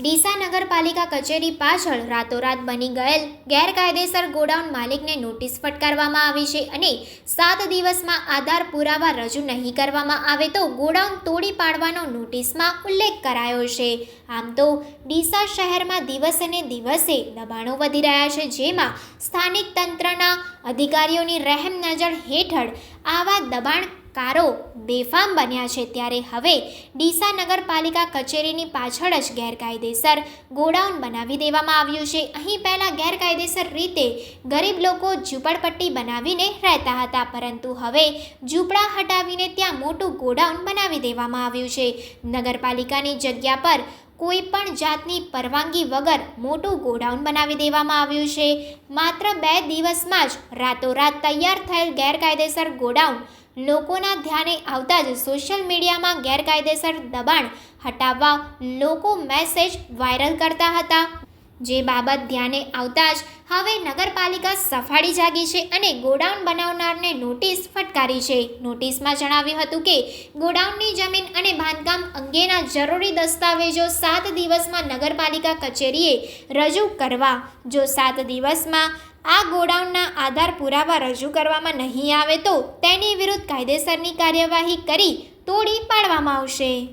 ડીસા નગરપાલિકા કચેરી પાછળ રાતોરાત બની ગયેલ ગેરકાયદેસર ગોડાઉન માલિકને નોટિસ ફટકારવામાં આવી છે અને સાત દિવસમાં આધાર પુરાવા રજૂ નહીં કરવામાં આવે તો ગોડાઉન તોડી પાડવાનો નોટિસમાં ઉલ્લેખ કરાયો છે. આમ તો ડીસા શહેરમાં દિવસે દિવસે દબાણો વધી રહ્યા છે, જેમાં સ્થાનિક તંત્રના અધિકારીઓની રહેમ નજર હેઠળ આવા દબાણકારો બેફામ બન્યા છે ત્યારે હવે ડીસા નગરપાલિકા કચેરીની પાછળ જ ગેરકાયદેસર ગોડાઉન બનાવી દેવામાં આવ્યું છે. અહીં પહેલાં ગેરકાયદેસર રીતે ગરીબ લોકો ઝૂંપડપટ્ટી બનાવીને રહેતા હતા, પરંતુ હવે ઝૂંપડા હટાવીને ત્યાં મોટું ગોડાઉન બનાવી દેવામાં આવ્યું છે. નગરપાલિકાની જગ્યા પર કોઈ પણ જાતની પરવાનગી વગર મોટું ગોડાઉન બનાવી દેવામાં આવ્યું છે. માત્ર બે દિવસમાં જ રાતોરાત તૈયાર થયેલ ગેરકાયદેસર ગોડાઉન લોકોના ધ્યાને આવતા જ સોશિયલ મીડિયામાં ગેરકાયદેસર દબાણ હટાવવા લોકો મેસેજ વાયરલ કરતા હતા. જે બાબત ધ્યાને આવતા જ હવે નગરપાલિકા સફાળી જાગી છે અને ગોડાઉન બનાવનારને નોટિસ ફટકારી છે. નોટિસમાં જણાવ્યું હતું કે, ગોડાઉનની જમીન અને બાંધકામ અંગેના જરૂરી દસ્તાવેજો સાત દિવસમાં નગરપાલિકા કચેરીએ રજૂ કરવા. જો સાત દિવસમાં આ ગોડાઉનના આધાર પુરાવા રજૂ કરવામાં નહીં આવે તો તેની વિરુદ્ધ કાયદેસરની કાર્યવાહી કરી તોડી પાડવામાં આવશે.